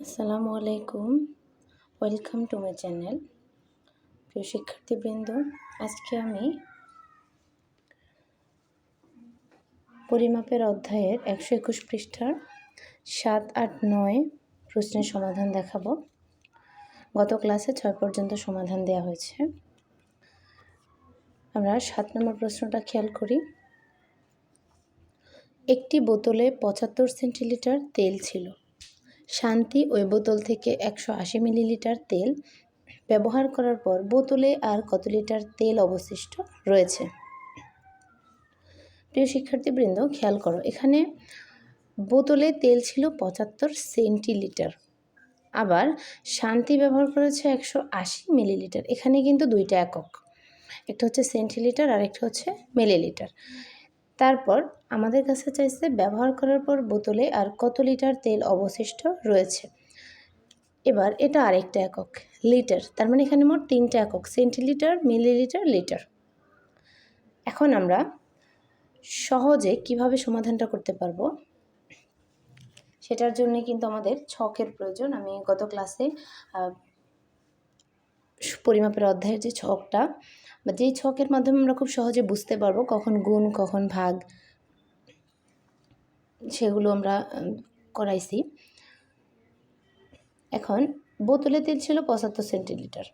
আসসালামু আলাইকুম। Welcome to my channel প্রিয় শিক্ষার্থীবৃন্দ, আজকে আমি পরিমাপের অধ্যায়ের একশো একুশ পৃষ্ঠার সাত, আট, নয় প্রশ্নের সমাধান দেখাবো। গত ক্লাসে ছয় পর্যন্ত সমাধান দেওয়া হয়েছে। আমরা সাত নম্বর প্রশ্নটা খেয়াল করি। একটি বোতলে পঁচাত্তর সেন্টিলিটার তেল ছিল। শান্তি ওই বোতল থেকে একশো আশি মিলিলিটার তেল ব্যবহার করার পর বোতলে আর কত লিটার তেল অবশিষ্ট রয়েছে? প্রিয় শিক্ষার্থীবৃন্দ, খেয়াল করো, এখানে বোতলে তেল ছিল পঁচাত্তর সেন্টিলিটার, আবার শান্তি ব্যবহার করেছে একশো আশি মিলিলিটার, এখানে কিন্তু দুইটা একক, একটা হচ্ছে সেন্টিলিটার আর একটা হচ্ছে মিলিলিটার। তারপর আমাদের কাছে চাইছে ব্যবহার করার পর বোতলে আর কত লিটার তেল অবশিষ্ট রয়েছে। এবার এটা আরেকটা একক, লিটার। তার মানে এখানে মোট তিনটা একক, সেন্টিলিটার, মিলিলিটার, লিটার। এখন আমরা সহজে কীভাবে সমাধানটা করতে পারব, সেটার জন্য কিন্তু আমাদের ছকের প্রয়োজন। আমি গত ক্লাসে পরিমাপের অধ্যায়ের যে ছকটা, বা যেই ছকের মাধ্যমে আমরা খুব সহজে বুঝতে পারব কখন গুণ, কখন ভাগ সেগুলো আমরা করাইছি। এখন বোতলে তেল ছিল পঁচাত্তর সেন্টিলিটার।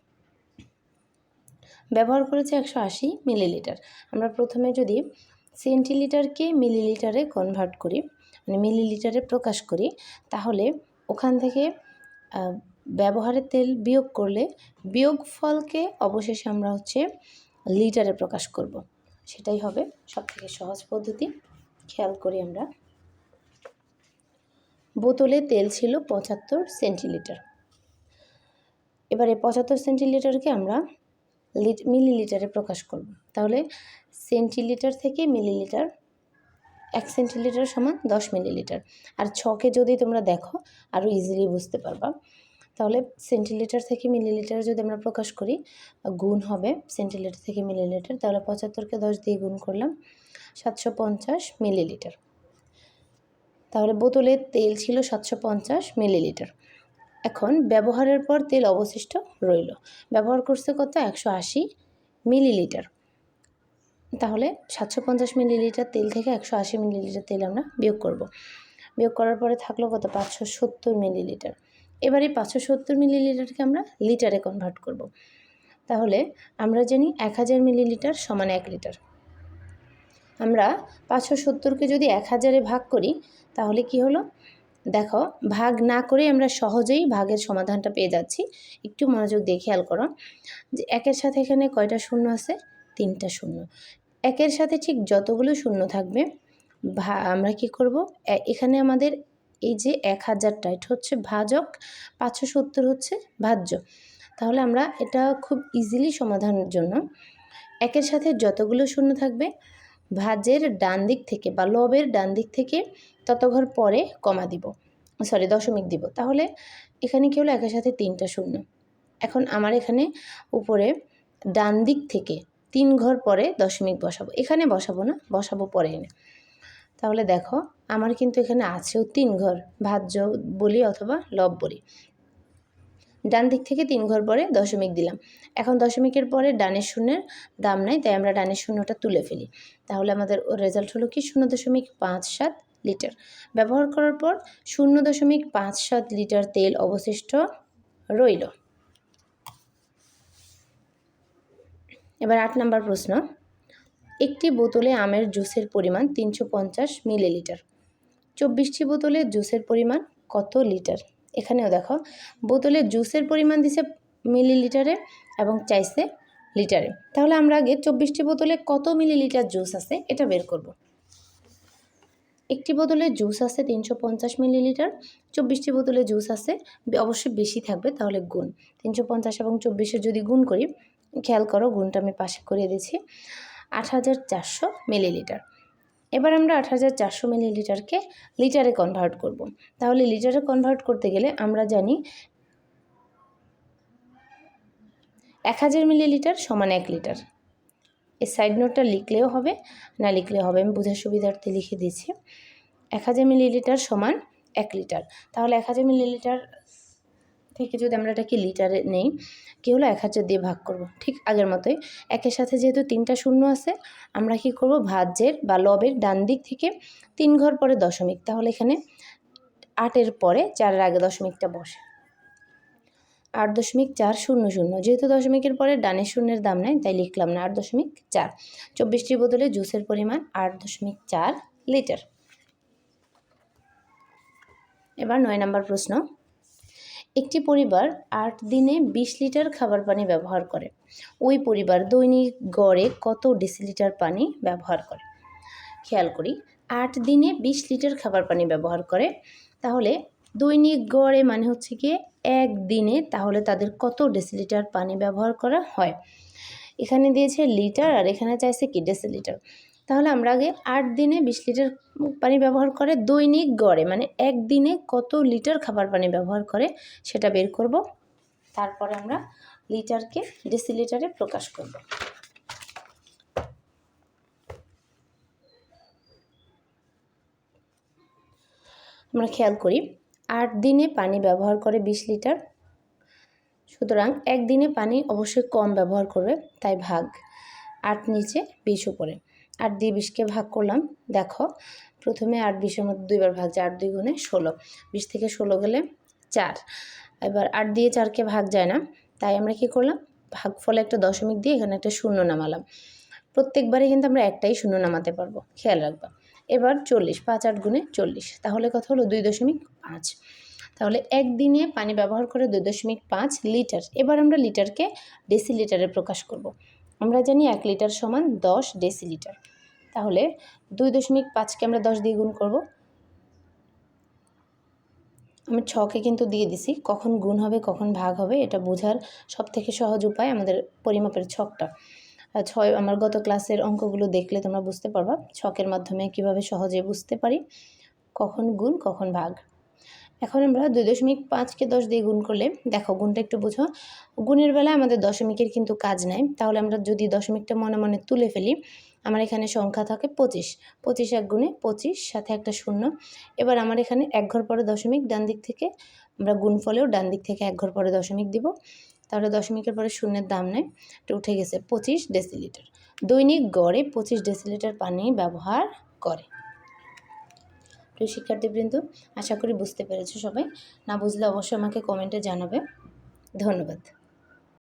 ব্যবহার করেছে একশো আশি মিলিলিটার। আমরা প্রথমে যদি সেন্টিলিটারকে মিলিলিটারে কনভার্ট করি মানে মিলিলিটারে প্রকাশ করি, তাহলে ওখান থেকে ব্যবহারের তেল বিয়োগ করলে বিয়োগ ফলকে অবশেষে আমরা হচ্ছে লিটারে প্রকাশ করব। সেটাই হবে সবথেকে সহজ পদ্ধতি। খেয়াল করি আমরা। বোতলে তেল ছিল পঁচাত্তর সেন্টিলিটার। এবারে পঁচাত্তর সেন্টিলিটারকে আমরা মিলিলিটারে প্রকাশ করব। তাহলে সেন্টিলিটার থেকে মিলিলিটার এক সেন্টিলিটার সমান দশ মিলিলিটার। আর ছকে যদি তোমরা দেখো আরও ইজিলি বুঝতে পারবা। তাহলে সেন্টিলিটার থেকে মিলিলিটার যদি আমরা প্রকাশ করি গুণ হবে সেন্টিলিটার থেকে মিলিলিটার। তাহলে পঁচাত্তরকে দশ দিয়ে গুণ করলাম, সাতশো পঞ্চাশ মিলিলিটার। তাহলে বোতলের তেল ছিল সাতশো পঞ্চাশ মিলিলিটার। এখন ব্যবহারের পর তেল অবশিষ্ট রইল। ব্যবহার করছে কত? একশো আশি মিলিলিটার। তাহলে সাতশো পঞ্চাশ মিলিলিটার তেল থেকে একশো আশি মিলিলিটার তেল আমরা বিয়োগ করব। বিয়োগ করার পরে থাকল কত? পাঁচশো সত্তর মিলিলিটার। এবার পাঁচশো সত্তর মিলিলিটারকে আমরা লিটারে কনভার্ট করব। তাহলে আমরা জানি এক হাজার মিলিলিটার সমান এক লিটার। আমরা পাঁচশো সত্তরকে যদি এক হাজারে ভাগ করি, তাহলে কি হলো? দেখো, ভাগ না করে আমরা সহজেই ভাগের সমাধানটা পেয়ে যাচ্ছি। একটু মনোযোগ দিয়ে খেয়াল করো যে একের সাথে এখানে কয়টা শূন্য আছে? তিনটা শূন্য। একের সাথে ঠিক যতগুলো শূন্য থাকবে আমরা কি করব? এখানে আমাদের এই যে এক হাজারটা, এটা হচ্ছে ভাজক, পাঁচশো সত্তর হচ্ছে ভাজ্য। তাহলে আমরা এটা খুব ইজিলি সমাধানের জন্য একের সাথে যতগুলো শূন্য থাকবে ভাজের ডান দিক থেকে বা লবের ডান দিক থেকে তত ঘর পরে কমা দিব। সরি দশমিক দিব। তাহলে এখানে কি হলো? একের সাথে তিনটা শূন্য। এখন আমার এখানে উপরে ডান দিক থেকে তিন ঘর পরে দশমিক বসাবো। এখানে বসাবো না, বসাবো পরে এনে। তাহলে দেখো, আমার কিন্তু এখানে আছেও তিন ঘর, ভাজ্য বলি অথবা লব বলি। ডান দিক থেকে তিন ঘর পরে দশমিক দিলাম। এখন দশমিকের পরে ডানের শূন্যের দাম নাই, তাই আমরা ডানের শূন্যটা তুলে ফেলি। তাহলে আমাদের রেজাল্ট হলো কি? শূন্য দশমিক পাঁচ সাত লিটার। ব্যবহার করার পর শূন্য দশমিক পাঁচ সাত লিটার তেল অবশিষ্ট রইল। এবার আট নম্বর প্রশ্ন। একটি বোতলে আমের জুসের পরিমাণ তিনশো পঞ্চাশ মিলিলিটার। চব্বিশটি বোতলে জুসের পরিমাণ কত লিটার? এখানেও দেখো, বোতলে জুসের পরিমাণ দিছে মিলিলিটারে এবং চাইছে লিটারে। তাহলে আমরা আগে চব্বিশটি বোতলে কত মিলিলিটার জুস আছে এটা বের করব। একটি বোতলে জুস আছে তিনশো পঞ্চাশ মিলিলিটার, চব্বিশটি বোতলে জুস আছে অবশ্যই বেশি থাকবে তাহলে গুণ। তিনশো পঞ্চাশ এবং চব্বিশে যদি গুণ করি, খেয়াল করো গুণটা আমি পাশে করিয়ে দিচ্ছি, আট হাজার চারশো মিলিলিটার। এবার আমরা আট হাজার চারশো মিলিলিটারকে লিটারে কনভার্ট করব। তাহলে লিটারে কনভার্ট করতে গেলে আমরা জানি এক হাজার মিলিলিটার সমান এক লিটার। এই সাইড নোটটা লিখলেও হবে, না লিখলেও হবে, আমি বোঝার সুবিধার্থে লিখে দিচ্ছি এক হাজার মিলিলিটার সমান এক লিটার। তাহলে এক হাজার মিলিলিটার থেকে যদি আমরা এটাকে লিটারে নেই, কী হলো? এক হাজার দিয়ে ভাগ করব। ঠিক আগের মতোই। একের সাথে যেহেতু তিনটা শূন্য আছে, আমরা কি করব? ভাজ্যের বা লবের ডান দিক থেকে তিন ঘর পরে দশমিক। তাহলে এখানে আটের পরে চারের আগে দশমিকটা বসে। আট দশমিক চার শূন্য শূন্য। যেহেতু দশমিকের পরে ডানের শূন্যের দাম নেয় তাই লিখলাম না। আট দশমিক চার। চব্বিশটির বদলে জুসের পরিমাণ আট দশমিক চার লিটার এবার নয় নম্বর প্রশ্ন। একটি পরিবার আট দিনে বিশ লিটার খাবার পানি ব্যবহার করে। ওই পরিবার দৈনিক গড়ে কত ডেসিলিটার পানি ব্যবহার করে? খেয়াল করি, আট দিনে বিশ লিটার খাবার পানি ব্যবহার করে, তাহলে দৈনিক গড়ে মানে হচ্ছে গিয়ে এক দিনে তাহলে তাদের কত ডেসিলিটার পানি ব্যবহার করা হয়? এখানে দিয়েছে লিটার আর এখানে চাইছে কি ডেসিলিটার তাহলে আমরা আগে আট দিনে বিশ লিটার পানি ব্যবহার করে দৈনিক গড়ে মানে একদিনে কত লিটার খাবার পানি ব্যবহার করে সেটা বের করব। তারপরে আমরা লিটারকে ডেসিলিটারে প্রকাশ করব। আমরা খেয়াল করি, আট দিনে পানি ব্যবহার করে বিশ লিটার, সুতরাং একদিনে পানি অবশ্যই কম ব্যবহার করবে, তাই ভাগ। আট নিচে বিশ উপরে। আট দিয়ে বিশকে ভাগ করলাম, দেখো। প্রথমে আট বিশের মধ্যে দুইবার ভাগ যায়, আট দুই গুণে ষোলো। বিশ থেকে ষোলো গেলে চার। এবার আট দিয়ে চারকে ভাগ যায় না, তাই আমরা কি করলাম? ভাগ ফলে একটা দশমিক দিয়ে এখানে একটা শূন্য নামালাম। প্রত্যেকবারে কিন্তু আমরা একটাই শূন্য নামাতে পারব, খেয়াল রাখবা। এবার চল্লিশ, পাঁচ আট গুণে চল্লিশ, তাহলে কথা হলো? দুই দশমিক পাঁচ। তাহলে একদিনে পানি ব্যবহার করে দুই দশমিক পাঁচ লিটার, এবার আমরা লিটারকে ডেসিলিটারে প্রকাশ করব। আমরা জানি এক লিটার সমান দশ ডেসিলিটার। তাহলে দুই দশমিক পাঁচকে আমরা দশ দিয়ে গুণ করব। আমি ছকে কিন্তু দিয়ে দিছি। কখন গুণ হবে, কখন ভাগ হবে, এটা বোঝার সব থেকে সহজ উপায় আমাদের পরিমাপের ছকটা। ছয়, আমার গত ক্লাসের অঙ্কগুলো দেখলে তোমরা বুঝতে পারবা। ছকের মাধ্যমে কীভাবে সহজে বুঝতে পারি। কখন গুণ, কখন ভাগ। এখন আমরা দুই দশমিক পাঁচকে দশ দিয়ে গুণ করলে, দেখো গুণটা একটু বুঝো, গুণের বেলায় আমাদের দশমিকের কিন্তু কাজ নাই, তাহলে আমরা যদি দশমিকটা মনে মনে তুলে ফেলি, আমার এখানে সংখ্যা থাকে পঁচিশ পঁচিশ এক গুণে পঁচিশ, সাথে একটা শূন্য, এবার আমার এখানে এক ঘর পরে দশমিক, ডান দিক থেকে আমরা গুণ ফলেও ডান দিক থেকে এক ঘর পরে দশমিক দিব, তাহলে দশমিকের পরে শূন্যের দাম নেয় এটা উঠে গেছে পঁচিশ ডেসিলিটার দৈনিক গড়ে পঁচিশ ডেসিলিটার পানি ব্যবহার করে। প্রিয় শিক্ষার্থীবৃন্দ আশা করি বুঝতে পেরেছ সবাই। না বুঝলে অবশ্যই আমাকে কমেন্টে জানাবে। ধন্যবাদ।